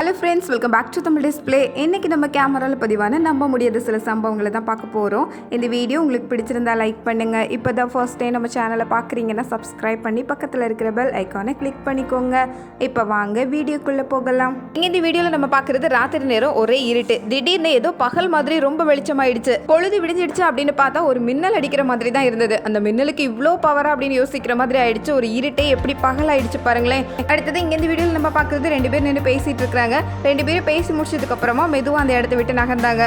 Hello friends welcome back to Tamil display இன்னைக்கு நம்ம கேமராவில் பதிவான நம்ப முடியாத சில சம்பவங்களை தான் பார்க்க போகிறோம் இந்த வீடியோ உங்களுக்கு பிடிச்சிருந்தா லைக் பண்ணுங்கள் இப்போ தான் ஃபர்ஸ்ட் டைம் நம்ம சேனலை பார்க்குறீங்கன்னா சப்ஸ்கிரைப் பண்ணி பக்கத்தில் இருக்கிற பெல் ஐக்கானை கிளிக் பண்ணிக்கோங்க. இப்போ வாங்க வீடியோக்குள்ளே போகலாம். இந்த வீடியோவில் நம்ம பார்க்குறது ராத்திரி நேரம் ஒரே இருட்டு. திடீர்னு ஏதோ பகல் மாதிரி ரொம்ப வெளிச்சமாயிடுச்சு. பொழுது விடிஞ்சிடுச்சு அப்படின்னு பார்த்தா ஒரு மின்னல் அடிக்கிற மாதிரி தான் இருந்தது. அந்த மின்னலுக்கு இவ்வளோ பவரா அப்படின்னு யோசிக்கிற மாதிரி ஆயிடுச்சு. ஒரு இருட்டே எப்படி பகல் ஆயிடுச்சு பாருங்களேன். அடுத்தது இங்கே இந்த வீடியோவில் நம்ம பார்க்குறது ரெண்டு பேர் நின்று பேசிகிட்டு இருக்கிறாங்க. பேசினாங்க ரெண்டு பேரும் பேசி முடிச்சதுக்கு அப்புறமா மெதுவாக அந்த இடத்த விட்டு நகர்ந்தாங்க.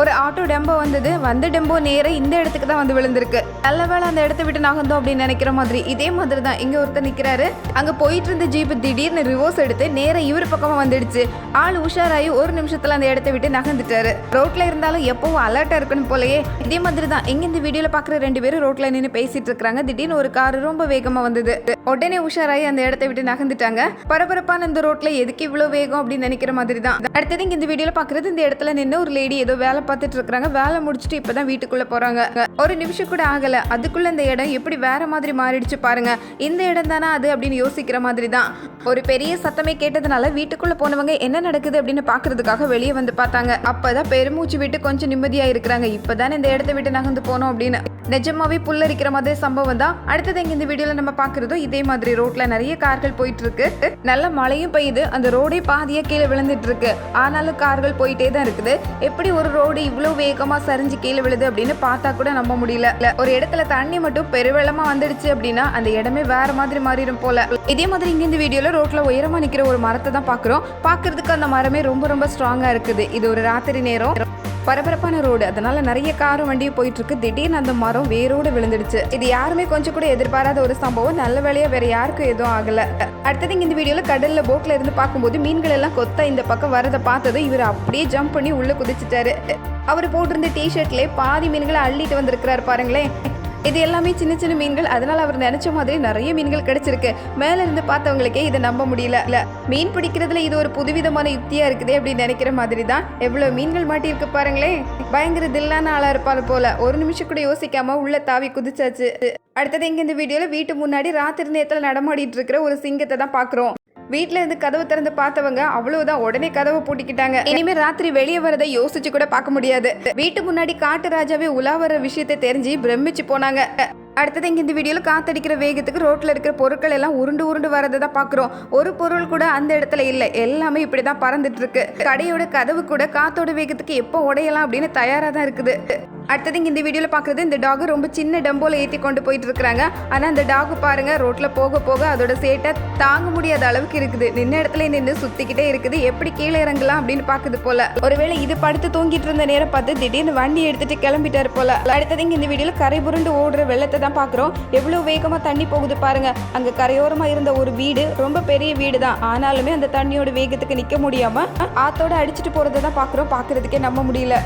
ஒரு ஆட்டோ டெம்போ வந்தது. வந்த டெம்போ நேர இந்த இடத்துக்கு தான் வந்து விழுந்திருக்கு. நல்ல வேலை அந்த இடத்த விட்டு நகர்ந்தோம் அப்படின்னு நினைக்கிற மாதிரி. இதே மாதிரி தான் இங்க ஒருத்தர் நிக்கிறாரு. அங்க போயிட்டு இருந்த ஜீப் திடீர்னு ரிவர்ஸ் எடுத்து நேரா இவர் பக்கமா வந்துடுச்சு. ஆள் உஷாராயி ஒரு நிமிஷத்துல அந்த இடத்த விட்டு நகர்ந்துட்டாரு. ரோட்ல இருந்தாலும் எப்பவும் அலர்ட்டா இருக்கணும் போலயே. இதே மாதிரி தான் இங்க இந்த வீடியோல பாக்குற ரெண்டு பேரும் ரோட்ல நின்று பேசிட்டு இருக்காங்க திடீர்னு ஒரு கார் ரொம்ப வேகமா வந்தது. உடனே உஷாராயி அந்த இடத்த விட்டு நகர்ந்துட்டாங்க. பரபரப்பான இந்த ரோட்ல எதுக்கு இவ்வளவு வேகம் அப்படின்னு நினைக்கிற மாதிரி தான். அடுத்தது இங்க இந்த வீடியோல பாக்குறது இந்த இடத்துல நின்று ஒரு லேடி ஏதோ வேலை பார்த்துட்டு இருக்காங்க வேலை முடிச்சுட்டு இப்பதான் வீட்டுக்குள்ள போறாங்க. ஒரு நிமிஷம் கூட ஆகல. அதுக்குள்ள இந்த இடம் எப்படி வேற மாதிரி மாறிடுச்சு பாருங்க. இந்த இடம் தானே அது அப்படின்னு யோசிக்கிற மாதிரி தான். ஒரு பெரிய சத்தமே கேட்டதுனால வீட்டுக்குள்ள போனவங்க என்ன நடக்குது அப்படின்னு பாக்குறதுக்காக வெளியே வந்து பார்த்தாங்க. அப்பதான் பெருமூச்சு விட்டு கொஞ்சம் நிம்மதியா இருக்கிறாங்க. இப்பதானே இந்த இடத்த விட்டு நகர்ந்து போனோம் அப்படின்னு. நிஜமாவே புல்லரிக்கிற மாதிரி சம்பவம் தான். அடுத்தது இங்கே இந்த வீடியோல நம்ம பாக்குறதோ இதே மாதிரி. ரோட்ல நிறைய கார்கள் போயிட்டு இருக்கு. நல்ல மழையும் பெய்யுது. அந்த ரோடே பாதியா கீழே விழுந்துட்டு இருக்கு. ஆனாலும் கார்கள் போயிட்டே தான் இருக்குது. எப்படி ஒரு ரோடு இவ்வளவு வேகமா சரிஞ்சு கீழே விழுது அப்படின்னு பார்த்தா கூட நம்ப முடியல. ஒரு இடத்துல தண்ணி மட்டும் பெருவெள்ளமா வந்துடுச்சு அப்படின்னா அந்த இடமே வேற மாதிரி மாறிடும் போல. இதே மாதிரி இங்க இந்த வீடியோல ரோட்ல உயரமா நிக்கிற ஒரு மரத்தை தான் பாக்குறோம் பாக்குறதுக்கு அந்த மரமே ரொம்ப ரொம்ப ஸ்ட்ராங்கா இருக்குது. இது ஒரு ராத்திரி நேரம். பரபரப்பான ரோடு அதனால நிறைய காரும் வண்டியும் போயிட்டு இருக்கு திடீர்னு அந்த மரம் வேரோடு விழுந்துடுச்சு. இது யாருமே கொஞ்சம் கூட எதிர்பாராத ஒரு சம்பவம். நல்ல வேலையா வேற யாருக்கும் எதுவும் ஆகல. அடுத்தது இந்த வீடியோல கடல்ல போக்ல இருந்து பார்க்கும்போது மீன்கள் எல்லாம் கொத்த இந்த பக்கம் வரதை பார்த்ததும் இவர் அப்படியே ஜம்ப் பண்ணி உள்ள குதிச்சிட்டாரு. அவர் போட்டிருந்த டிஷர்ட்ல பாதி மீன்களை அள்ளிட்டு வந்திருக்கிறாரு பாருங்களேன். இது எல்லாமே சின்ன சின்ன மீன்கள். அதனால அவர் நினைச்ச மாதிரி நிறைய மீன்கள் கிடைச்சிருக்கு. மேல இருந்து பார்த்தவங்களுக்கே இதை நம்ப முடியல. இல்ல மீன் பிடிக்கிறதுல இது ஒரு புதுவிதமான யுக்தியா இருக்குது அப்படின்னு நினைக்கிற மாதிரி தான் எவ்வளவு மீன்கள் மாட்டி இருக்கு பாருங்களேன் பயங்கர தில்லான ஆளா இருப்பாள் போல. ஒரு நிமிஷம் கூட யோசிக்காம உள்ள தாவி குதிச்சாச்சு. அடுத்தது இங்க இந்த வீடியோல வீட்டு முன்னாடி ராத்திரி நேரத்துல நடமாடிட்டு இருக்கிற ஒரு சிங்கத்தை தான் பாக்குறோம். வீட்டில் இருந்து கதவு திறந்து பார்த்தவங்க அவ்வளவுதான் உடனே கதவை பூட்டிக்கிட்டாங்க. இனிமே ராத்திரி வெளியே வரதை யோசிச்சு கூட பார்க்க முடியாது. வீட்டு முன்னாடி காட்டு ராஜாவே உலா வர விஷயத்தை தெரிஞ்சு பிரமிச்சு போனாங்க. அடுத்தது இங்க இந்த வீடியோல காத்தடிக்கிற வேகத்துக்கு ரோட்ல இருக்கிற பொருட்கள் எல்லாம் உருண்டு உருண்டு வரதை தான் பாக்குறோம் ஒரு பொருள் கூட அந்த இடத்துல இல்ல. எல்லாமே இப்படிதான் பறந்துட்டு இருக்கு. கடையோட கதவு கூட காத்தோட வேகத்துக்கு எப்போ உடையலாம் அப்படின்னு தயாரா தான் இருக்குது. அடுத்தது இந்த வீடியோவில் பார்க்குறது இந்த டாக் ரொம்ப சின்ன டம்போல ஏற்றி கொண்டு போயிட்டு இருக்கிறாங்க ஆனால் அந்த டாக் பாருங்கள் ரோட்டில் போக போக அதோட சேட்டை தாங்க முடியாத அளவுக்கு இருக்குது. நின்ன இடத்துல நின்று சுத்திக்கிட்டே இருக்குது. எப்படி கீழே இறங்கலாம் அப்படின்னு பார்க்குது போல. ஒருவேளை இது படுத்து தூங்கிட்டு இருந்த நேரம் பார்த்து திடீர்னு வண்டி எடுத்துட்டு கிளம்பிட்டாரு போல. அடுத்தது இங்கே இந்த வீடியோவில் கரை புரண்டு ஓடுற வெள்ளத்தை தான் பார்க்குறோம் எவ்வளோ வேகமாக தண்ணி போகுது பாருங்க. அங்கே கரையோரமாக இருந்த ஒரு வீடு ரொம்ப பெரிய வீடு தான் ஆனாலுமே அந்த தண்ணியோட வேகத்துக்கு நிற்க முடியாம ஆத்தோட அடிச்சிட்டு போகிறத தான் பார்க்குறோம் பார்க்குறதுக்கே நம்ப முடியல.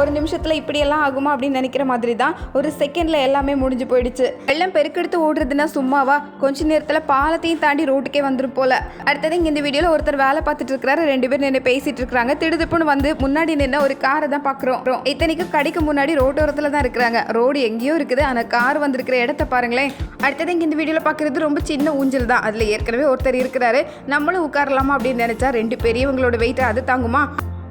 ஒரு நிமிஷத்தில் இப்படியெல்லாம் ஆகும். ஆகுமா அப்படின்னு நினைக்கிற மாதிரி தான் ஒரு செகண்ட்ல எல்லாமே முடிஞ்சு போயிடுச்சு. வெள்ளம் பெருக்கெடுத்து ஓடுறதுன்னா சும்மாவா? கொஞ்ச நேரத்துல பாலத்தையும் தாண்டி ரோட்டுக்கே வந்துரும் போல. அடுத்தது இங்க இந்த வீடியோல ஒருத்தர் வேலை பார்த்துட்டு இருக்கிறாரு. ரெண்டு பேர் நின்று பேசிட்டு இருக்காங்க திடுதிப்புன்னு வந்து முன்னாடி நின்று ஒரு காரை தான் பாக்குறோம் இத்தனைக்கும் கடைக்கு முன்னாடி ரோட்டோரத்துல தான் இருக்கிறாங்க. ரோடு எங்கேயோ இருக்குது. ஆனா கார் வந்திருக்கிற இடத்த பாருங்களேன். அடுத்தது இங்க இந்த வீடியோல பாக்குறது ரொம்ப சின்ன ஊஞ்சல் தான். அதுல ஏற்கனவே ஒருத்தர் இருக்கிறாரு. நம்மளும் உட்காரலாமா அப்படின்னு நினைச்சா ரெண்டு பெரியவங்களோட வெயிட் அது தாங்குமா?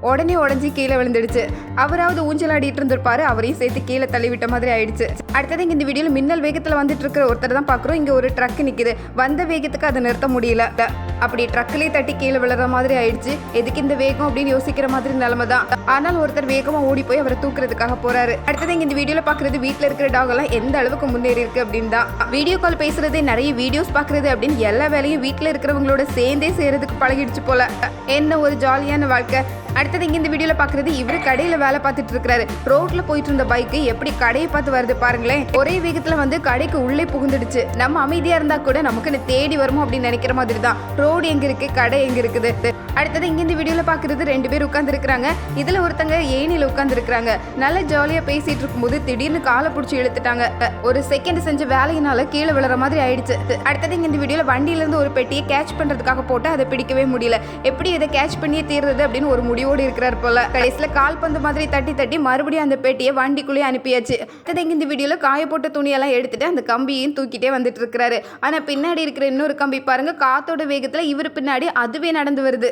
உடனே உடஞ்சி கீழே விழுந்துடுச்சு. அவராவது ஊஞ்சல் ஆடிட்டு இருந்திருப்பாரு அவரையும் சேர்த்து கீழே தள்ளிவிட்ட மாதிரி ஆயிடுச்சு. அடுத்தது இங்க இந்த வீடியோல மின்னல் வேகத்துல வந்துட்டு இருக்கிற ஒருத்தர் தான் பாக்குறோம். இங்க ஒரு ட்ரக் நிக்குது. வந்த வேகத்துக்கு அதை நிறுத்த முடியல. அப்படி ட்ரக்லயே தட்டி கீழே விழுற மாதிரி ஆயிடுச்சு. எதுக்கு இந்த வேகம் அப்படின்னு யோசிக்கிற மாதிரி நிலைமை தான். ஆனால் ஒருத்தர் வேகமா ஓடி போய் அவரை தூக்குறதுக்காக போறாரு. அடுத்தது இங்க இந்த வீடியோல பாக்குறது வீட்டில் இருக்கிற டாக் எல்லாம் எந்த அளவுக்கு முன்னேறி இருக்கு அப்படின்னு தான். வீடியோ கால் பேசுறது நிறைய வீடியோஸ் பாக்குறது அப்படின்னு எல்லா வேலையும் வீட்டில் இருக்கிறவங்களோட சேர்ந்தே செய்யறதுக்கு பழகிடுச்சு போல. என்ன ஒரு ஜாலியான வாழ்க்கை. அடுத்தது இங்க இந்த வீடியோல பாக்குறது இவரு கடையில வேலை பார்த்துட்டு இருக்காரு. ரோட்ல போயிட்டு இருந்த பைக்கு எப்படி கடையை பார்த்து வருது பாருங்களேன். ஒரே வேகத்துல வந்து கடைக்கு உள்ளே புகுந்துடுச்சு. நம்ம அமைதியா இருந்தா கூட நமக்கு தேடி வருமோ அப்படின்னு நினைக்கிற மாதிரி தான் ரோடு எங்க இருக்கு? கடை எங்க இருக்குது? அடுத்தது இங்கே இந்த வீடியோவில் பார்க்குறது ரெண்டு பேர் உட்காந்துருக்குறாங்க இதில் ஒருத்தங்க ஏனியில் உட்காந்துருக்குறாங்க நல்லா ஜாலியாக பேசிகிட்டு இருக்கும்போது திடீர்னு காலை பிடிச்சி இழுத்துட்டாங்க. ஒரு செகண்ட் செஞ்ச வேலையினால கீழே விழுற மாதிரி ஆயிடுச்சு. அடுத்தது இங்கே இந்த வீடியோவில் வண்டியிலேருந்து ஒரு பெட்டியை கேட்ச் பண்ணுறதுக்காக போட்டு அதை பிடிக்கவே முடியல. எப்படி இதை கேட்ச் பண்ணியே தீர்றது அப்படின்னு ஒரு முடிவோடு இருக்கிறார் போல. கடைசியில் கால் பந்து மாதிரி தட்டி தட்டி மறுபடியும் அந்த பெட்டியை வண்டிக்குள்ளேயே அனுப்பியாச்சு. அடுத்தது இங்கே இந்த வீடியோவில் காய போட்ட துணியெல்லாம் எடுத்துட்டு அந்த கம்பியையும் தூக்கிட்டே வந்துட்டு இருக்கிறாரு. ஆனால் பின்னாடி இருக்கிற இன்னொரு கம்பி பாருங்க காத்தோட வேகத்தில் இவர் பின்னாடி அதுவே நடந்து வருது.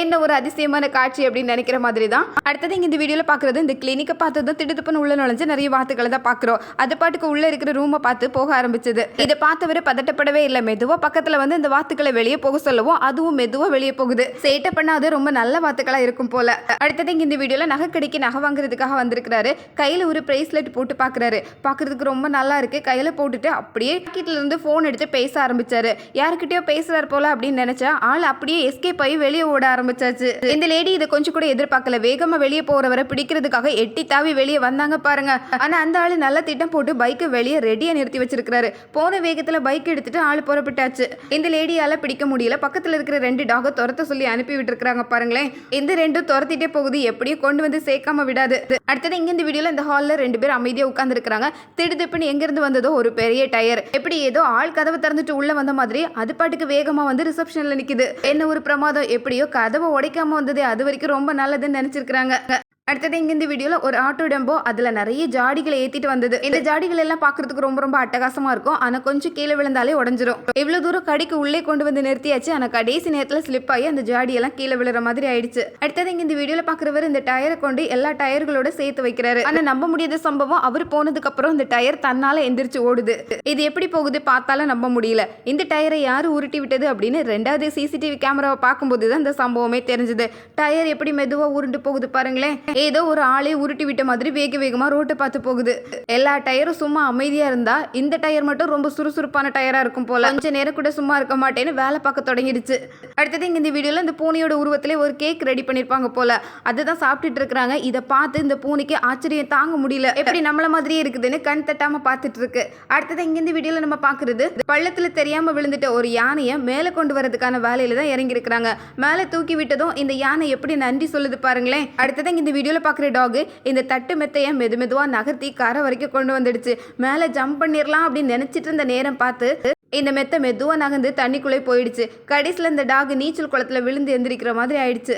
என்ன ஒரு அதிசயமான காட்சி அப்படின்னு நினைக்கிற மாதிரி தான் அடுத்தது இங்கே இந்த வீடியோவில் பார்க்குறது இந்த கிளினிக்கை பார்த்ததும் திடுதுப்புன்னு உள்ள நுழைஞ்சு நிறைய வாத்துக்களை தான் பார்க்குறோம் அது பாட்டுக்கு உள்ளே இருக்கிற ரூமை பார்த்து போக ஆரம்பிச்சது. இதை பார்த்தவரை பதட்டப்படவே இல்லை. மெதுவாக பக்கத்தில் வந்து இந்த வார்த்தைகளை வெளியே போக சொல்லவும். அதுவும் மெதுவாக வெளியே போகுது. சேட்டை பண்ணாது ரொம்ப நல்ல வார்த்தைகளாக இருக்கும் போல. அடுத்தது இங்கே இந்த வீடியோவில் நகை கடைக்கு நகை வாங்குறதுக்காக வந்திருக்கிறாரு. கையில் ஒரு பிரேஸ்லெட் போட்டு பார்க்குறாரு பார்க்குறதுக்கு ரொம்ப நல்லா இருக்கு. கையில் போட்டுட்டு அப்படியே பாக்கெட்டில் இருந்து ஃபோன் எடுத்து பேச ஆரம்பிச்சாரு. யாருக்கிட்டயோ பேசுறாரு போல அப்படின்னு நினைச்சா ஆள் அப்படியே எஸ்கேப் ஆகி வெளியே ஓட ஆரம்பிச்சாச்சு. இந்த லேடி இதை கொஞ்சம் கூட எதிர்பார்க்கல. வேகமா வெளியே போறவரை பிடிக்கிறதுக்காக எட்டி தாவி வெளியே வந்தாங்க பாருங்க. ஆனா அந்த ஆளு நல்ல திட்டம் போட்டு பைக்கை வெளியே ரெடியா நிறுத்தி வச்சிருக்காரு போன வேகத்துல பைக் எடுத்துட்டு ஆள் புறப்பட்டாச்சு. இந்த லேடியால பிடிக்க முடியல. பக்கத்துல இருக்கிற ரெண்டு டாக துரத்த சொல்லி அனுப்பி விட்டுருக்காங்க பாருங்களேன். இந்த ரெண்டும் துரத்திட்டே போகுது. எப்படியும் கொண்டு வந்து சேர்க்காம விடாது. அடுத்தது இங்க இந்த வீடியோல இந்த ஹால்ல ரெண்டு பேர் அமைதியா உட்கார்ந்து இருக்காங்க திடுதிப்புன்னு எங்க இருந்து வந்ததோ ஒரு பெரிய டயர். எப்படி ஏதோ ஆள் கதவை திறந்துட்டு உள்ள வந்த மாதிரி அது பாட்டுக்கு வேகமா வந்து ரிசப்ஷன்ல நிக்குது. என்ன ஒரு பிரமாதம். எப்படியோ கதவை உடைக்காம வந்தது அது வரைக்கும் ரொம்ப நல்லதுன்னு நினைச்சிருக்காங்க அடுத்தது இங்க இந்த வீடியோல ஒரு ஆட்டோ டெம்போ அதுல நிறைய ஜாடிகளை ஏத்திட்டு வந்தது. இந்த ஜாடிகள் எல்லாம் பாக்குறதுக்கு ரொம்ப ரொம்ப அட்டகாசமா இருக்கும். ஆனா கொஞ்சம் கீழே விழுந்தாலே உடஞ்சிரும். இவ்வளவு தூரம் கடைக்கு உள்ளே கொண்டு வந்து நிறுத்தியாச்சு ஆனா கடைசி நேரத்துல ஸ்லிப் ஆகி அந்த ஜாடி எல்லாம் கீழே விழுற மாதிரி ஆயிடுச்சு. அடுத்தது இங்க இந்த வீடியோல பாக்குறவர் இந்த டயரை கொண்டு எல்லா டயர்களோட சேர்த்து வைக்கிறாரு. ஆனா நம்ப முடியாத சம்பவம் அவர் போனதுக்கு அப்புறம் இந்த டயர் தன்னால எந்திரிச்சு ஓடுது. இது எப்படி போகுது பார்த்தாலும் நம்ப முடியல. இந்த டயரை யாரு உருட்டி விட்டது அப்படின்னு ரெண்டாவது சிசிடிவி கேமராவை பார்க்கும்போது தான் இந்த சம்பவமே தெரிஞ்சது. டயர் எப்படி மெதுவா உருண்டு போகுது பாருங்களேன். ஏதோ ஒரு ஆளே உருட்டி விட்ட மாதிரி வேக வேகமா ரோட்டை பார்த்து போகுது. எல்லா டயரும் சும்மா அமைதியா இருந்தா இந்த டயர் மட்டும் ரொம்ப சுறுசுறுப்பான டயரா இருக்கும் போல. கொஞ்ச நேரம் கூட சும்மா இருக்க மாட்டேன்னு வேலை பார்க்க தொடங்கிடுச்சு. அடுத்தது இங்க இந்த வீடியோல இந்த பூனையோட உருவத்திலே ஒரு கேக் ரெடி பண்ணிருப்பாங்க போல. அதுதான் சாப்பிட்டுட்டு இருக்கிறாங்க. இதை பார்த்து இந்த பூனைக்கு ஆச்சரியம் தாங்க முடியல. எப்படி நம்மள மாதிரியே இருக்குதுன்னு கண் தட்டாம பார்த்துட்டு இருக்கு. அடுத்தது இங்க இந்த வீடியோல நம்ம பாக்குறது பள்ளத்துல தெரியாம விழுந்துட்ட ஒரு யானையை மேலே கொண்டு வரதுக்கான வேலையில தான் இறங்கி இருக்கிறாங்க மேலே தூக்கி விட்டதும் இந்த யானை எப்படி நன்றி சொல்லுது பாருங்களேன். அடுத்தது இந்த வீடியோ வீடியோவில் பாக்குற டாக் இந்த தட்டு மெத்தையை மெது மெதுவாக நகர்த்தி கரை வரைக்கும் கொண்டு வந்துடுச்சு. மேலே ஜம்ப் பண்ணிடலாம் அப்படின்னு நினைச்சிட்டு இருந்த நேரம் பார்த்து இந்த மெத்தை மெதுவாக நகர்ந்து தண்ணிக்குள்ளே போயிடுச்சு. கடைசியில் இந்த டாக் நீச்சல் குளத்துல விழுந்து எந்திரிக்கிற மாதிரி ஆயிடுச்சு.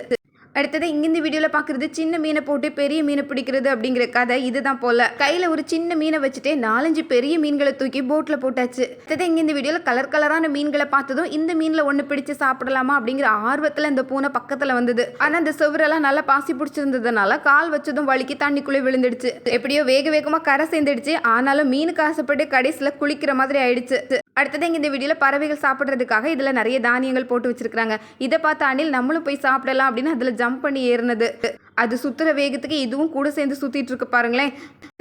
அடுத்தது இங்கிருந்து வீடியோவில் பார்க்குறது சின்ன மீனை போட்டு பெரிய மீனை பிடிக்கிறது அப்படிங்கிற கதை இதுதான் போல. கையில் ஒரு சின்ன மீனை வச்சுட்டே நாலஞ்சு பெரிய மீன்களை தூக்கி போட்டில் போட்டாச்சு. அடுத்தது இங்கிருந்து வீடியோவில் கலர் கலரான மீன்களை பார்த்ததும் இந்த மீனில் ஒன்று பிடிச்சு சாப்பிடலாமா அப்படிங்கிற ஆர்வத்தில் இந்த பூனை பக்கத்தில் வந்தது. ஆனால் அந்த சுவரெல்லாம் நல்லா பாசி பிடிச்சிருந்ததுனால கால் வச்சதும் வலிக்கு தண்ணிக்குள்ளே விழுந்துடுச்சு. எப்படியோ வேக வேகமாக கரை சேர்ந்துடுச்சு. ஆனாலும் மீனுக்கு ஆசைப்பட்டு கடைசியில் குளிக்கிற மாதிரி ஆயிடுச்சு. அடுத்தது இங்கே இந்த வீடியோவில் பறவைகள் சாப்பிட்றதுக்காக இதில் நிறைய தானியங்கள் போட்டு வச்சிருக்காங்க இதை பார்த்த அணில் நம்மளும் போய் சாப்பிடலாம் அப்படின்னு அதில் ஜம்ப் பண்ணி ஏறினது. அது சுற்றுற வேகத்துக்கு இதுவும் கூட சேர்ந்து சுற்றிட்டு இருக்கு பாருங்களேன்.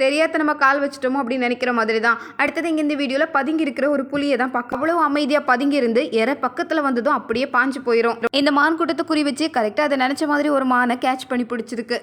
தெரியாத நம்ம கால் வச்சுட்டோமோ அப்படின்னு நினைக்கிற மாதிரி தான் அடுத்தது இங்கே இந்த வீடியோவில் பதுங்கி இருக்கிற ஒரு புலியை தான் பார்க்க. அவ்வளோ அமைதியாக பதுங்கி இருந்து எற பக்கத்தில் வந்ததும் அப்படியே பாஞ்சு போயிடும் இந்த மான் கூட்டத்தை குறி வச்சு கரெக்டாக அதை நினச்ச மாதிரி ஒரு மானை கேட்ச் பண்ணி பிடிச்சிருக்கு.